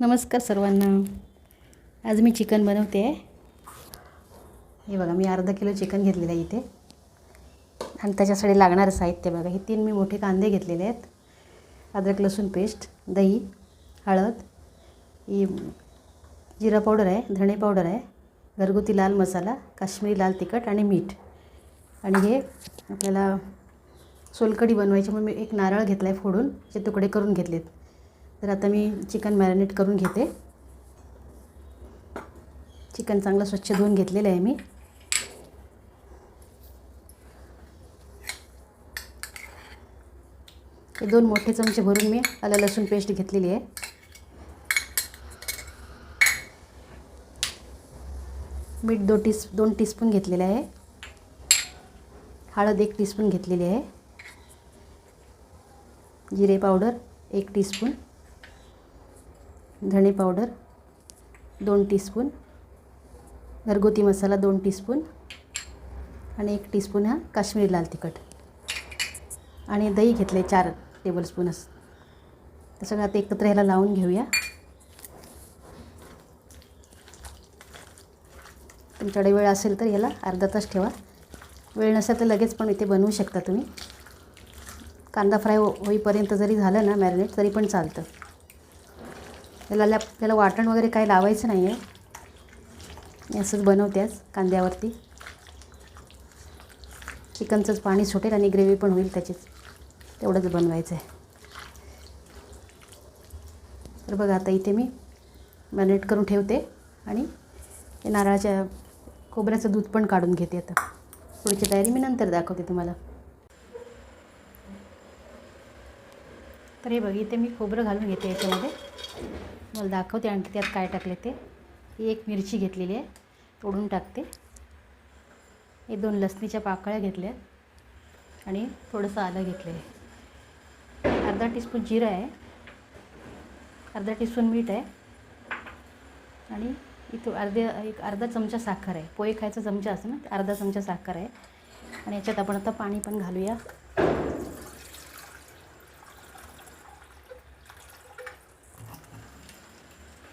नमस्कार सर्वांना. आज मी चिकन बनवते. आहे हे बघा मी अर्धा किलो चिकन घेतलेलं आहे इथे. आणि त्याच्यासाठी लागणारं साहित्य बघा हे तीन मी मोठे कांदे घेतलेले आहेत. अद्रक लसूण पेस्ट दही हळद ही जिरा पावडर आहे धणे पावडर आहे घरगुती लाल मसाला काश्मीरी लाल तिखट आणि मीठ. आणि हे आपल्याला सोलकढी बनवायची म्हणून मी एक नारळ घेतला आहे फोडून जे तुकडे करून घेतलेत. तर आता मी चिकन मॅरिनेट करून घेते. चिकन चांगलं स्वच्छ धुवून घेतलेलं आहे मी. हे दोन मोठे चमचे भरून मी आलं लसूण पेस्ट घेतलेली आहे. मीठ दो टीस दोन टीस्पून घेतलेलं आहे. हळद एक टीस्पून घेतलेली आहे. जिरे पावडर एक टीस्पून. धणे पावडर दोन टीस्पून घरगुती मसाला दोन टीस्पून आणि एक टीस्पून हा काश्मीरी लाल तिखट. आणि दही घेतले चार टेबलस्पूनच तर सगळं आता एकत्र ह्याला लावून घेऊया. तुमच्याकडे वेळ असेल तर ह्याला अर्धा तास ठेवा. वेळ नसेल तर लगेच पण इथे बनवू शकता तुम्ही. कांदा फ्राय हो होईपर्यंत जरी झालं ना मॅरिनेट तरी पण चालतं. त्याला लॅप त्याला वाटण वगैरे काही लावायचं नाही आहे असंच बनवते आज कांद्यावरती. चिकनचंच पाणी सुटेल आणि ग्रेव्ही पण होईल त्याचीच. तेवढंच बनवायचं आहे तर बघा आता इथे मी मॅरिनेट करून ठेवते आणि हे नारळाच्या खोबऱ्याचं दूध पण काढून घेते आता. पुढची तयारी मी नंतर दाखवते तुम्हाला. तर हे बघ इथे मी खोबरं घालून घेते याच्यामध्ये. मला दाखवते आणखी त्यात काय टाकले ते. ही एक मिरची घेतलेली आहे तोडून टाकते. हे दोन लसणीच्या पाकळ्या घेतल्या आणि थोडंसं आलं घेतलं आहे अर्धा टीस्पून जिरं आहे अर्धा टीस्पून मीठ आहे आणि इथं अर्धे एक अर्धा चमचा साखर आहे. पोहे खायचा चमचा असतो ना अर्धा चमचा साखर आहे. आणि याच्यात आपण आता पाणी पण घालूया.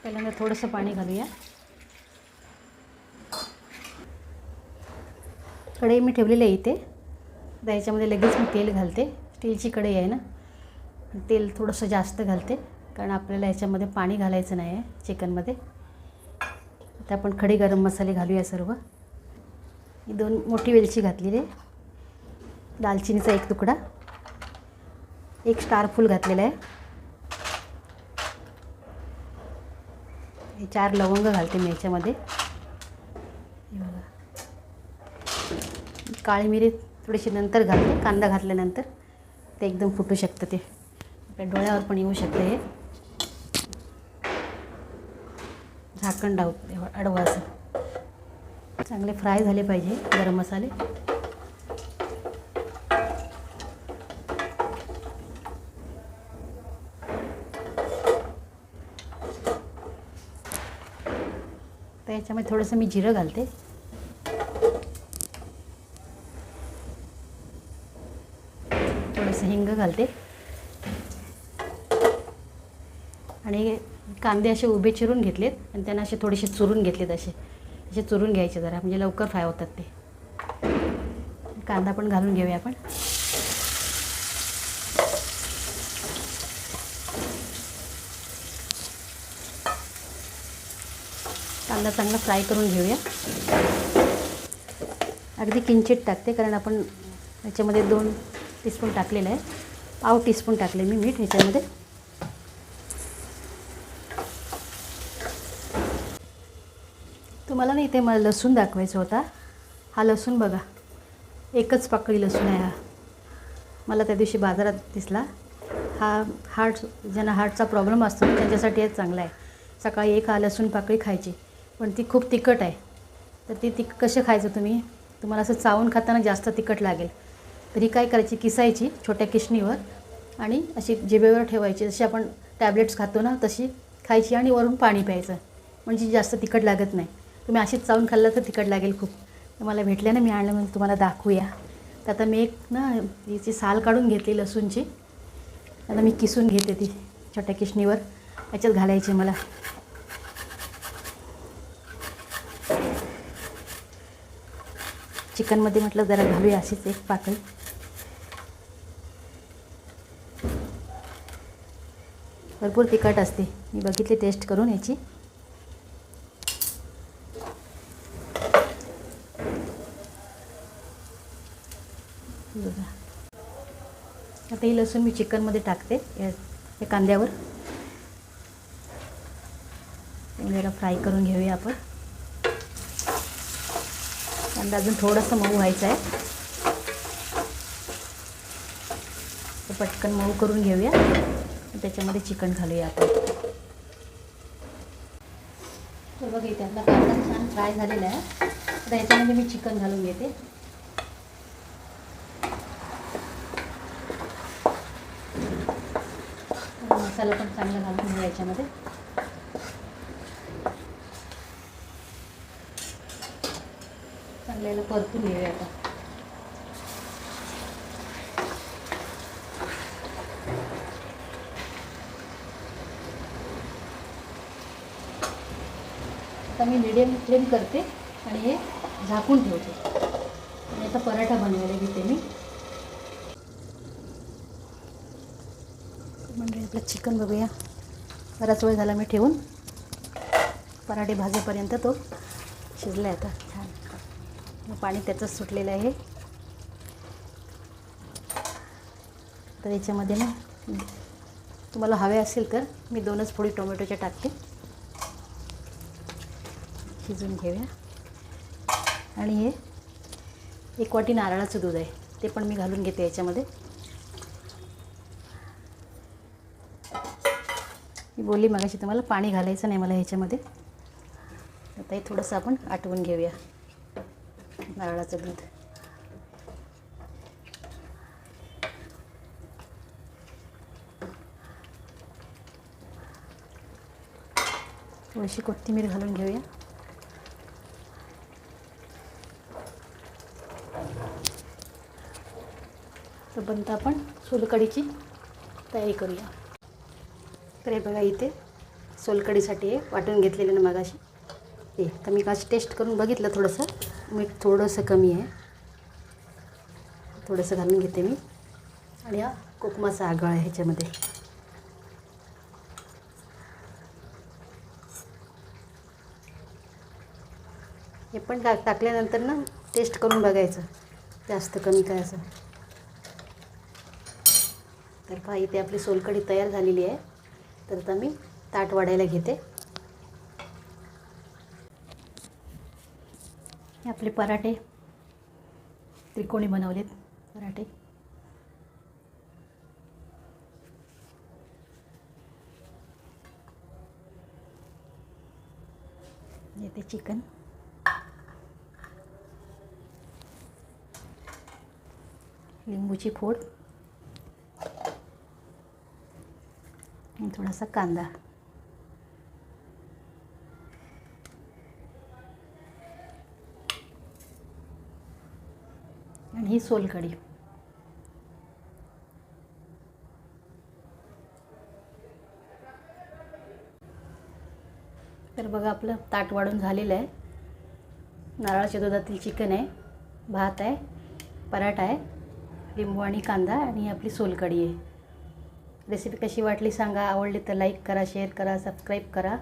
पहिल्यांदा थोडंसं पाणी घालूया कढई मी ठेवलेली आहे इथे. आता याच्यामध्ये लगेच मी तेल घालते. स्टीलची कढई आहे ना. तेल थोडंसं जास्त घालते. कारण आपल्याला याच्यामध्ये पाणी घालायचं नाही आहे चिकनमध्ये. आता आपण खडे गरम मसाले घालूया सर्व. ही दोन मोठी वेलची घातलेली आहे. दालचिनीचा एक तुकडा. एक स्टार फूल घातलेला आहे. चार लवंग घालते मी याच्यामध्ये. बघा. काळी मिरी थोडीशी नंतर घालते कांदा घातल्यानंतर. ते एकदम फुटू शकतं ते. आपल्या डोळ्यावर पण येऊ शकतं हे. झाकण डाव असं. चांगले फ्राय झाले पाहिजे गरम मसाले. आता याच्यामध्ये थोडंसं मी जिरं घालते. थोडंसं हिंग घालते. आणि कांदे असे उभे चिरून घेतलेत आणि त्यांना असे थोडेसे चुरून घेतलेत असे. असे चुरून घ्यायचे जरा म्हणजे लवकर फ्राय होतात ते. कांदा पण घालून घेऊया आपण. कांदा चांगला फ्राय करून घेऊया. अगदी किंचित टाकते कारण आपण याच्यामध्ये दोन टीस्पून टाकलेलं आहे. पाव टीस्पून टाकले मी मीठ ह्याच्यामध्ये तुम्हाला नाही इथे मला लसूण दाखवायचा होता. हा लसूण बघा एकच पाकळी लसूण आहे हा. मला त्या दिवशी बाजारात दिसला. हा हार्ट ज्यांना हार्टचा प्रॉब्लेम असतो त्यांच्यासाठी हे चांगला आहे. सकाळी एक हा लसूण पाकळी खायची. पण ती खूप तिखट आहे. तर ती तिक कसे खायचं तुम्ही? तुम्हाला असं चावून खाताना जास्त तिखट लागेल. तर ही काय करायची? किसायची छोट्या किशणीवर आणि अशी जिभेवर ठेवायची. जशी आपण टॅबलेट्स खातो ना तशी खायची आणि वरून पाणी प्यायचं. म्हणजे जास्त तिखट लागत नाही. तुम्ही अशीच चावून खाल्लं तर तिखट लागेल खूप. तर मला भेटल्या ना मी आणलं म्हणून तुम्हाला दाखवूया. तर आता मी एक ना याची साल काढून घेतली लसूणची. आता मी किसून घेते ती छोट्या किशणीवर याच्यात घालायची मला. चिकनमध्ये म्हटलं जरा घालूया अशीच एक पाकळी भरपूर तिखट असते. मी बघितली टेस्ट करून याची. बघा. आता ही लसूण मी चिकनमध्ये टाकते या या कांद्यावर. जरा फ्राय करून घेऊया आपण. कांदा अजून थोडंसं मऊ व्हायचं आहे. तर पटकन मऊ करून घेऊया. त्याच्यामध्ये चिकन घालूया आपण. तर बघा इथे आपला कांदा छान फ्राय झालेला आहे. आता याच्यामध्ये मी चिकन घालून घेते. मसाला पण चांगला घालून घ्या याच्यामध्ये. परतून घेऊया आता. आता मी मिडियम फ्लेम करते आणि हे झाकून ठेवते. आणि आता पराठा बनवायला घेते मी. म्हणजे आपलं चिकन बघूया. बराच वेळ झाला मी ठेवून. पराठे भाजेपर्यंत तो शिजला आहे आता. पाणी त्याचंच सुटलेलं आहे. तर याच्यामध्ये ना तुम्हाला हवे असेल तर मी दोनच फोडी टोमॅटोच्या टाकते. शिजून घेऊया. आणि हे एक वाटी नारळाचं दूध आहे. ते पण मी घालून घेते याच्यामध्ये. मी बोलली मगाशी तुम्हाला पाणी घालायचं नाही मला ह्याच्यामध्ये. आता हे थोडंसं आपण आटवून घेऊया. नारळाचं दूध. थोडीशी कोथिंबीर घालून घेऊया. तर तोपर्यंत आपण सोलकडीची तयारी करूया. तर हे बघा इथे सोलकडीसाठी हे वाटून घेतलेलं ना मगाशी. हे तर मी काशी टेस्ट करून बघितलं थोडंसं. मीठ थोडंसं कमी आहे. थोडंसं घालून घेते मी. आणि हा कोकमाचा आगळ आहे ह्याच्यामध्ये. हे पण टाक टाकल्यानंतर ना टेस्ट करून बघायचं. जास्त कमी काय असं. तर पहा इथे आपली सोलकढी तयार झालेली आहे. तर आता मी ताट वाढायला घेते. आपले पराठे. त्रिकोणी बनवलेत पराठे. येते चिकन. लिंबूची फोड. थोडासा कांदा. ही सोलकढी. तर बघा आपलं ताट वाढून झालेलं आहे. नारळाच्या दुधातील चिकन आहे भात आहे पराठा आहे लिंबू आणि कांदा आणि आपली सोलकढी आहे. रेसिपी कशी वाटली सांगा आवडली तर लाईक करा शेअर करा सबस्क्राईब करा.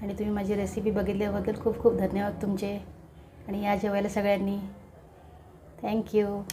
आणि तुम्ही माझी रेसिपी बघितल्याबद्दल खूप खूप धन्यवाद तुमचे. आणि या जेवायला सगळ्यांनी Thank you.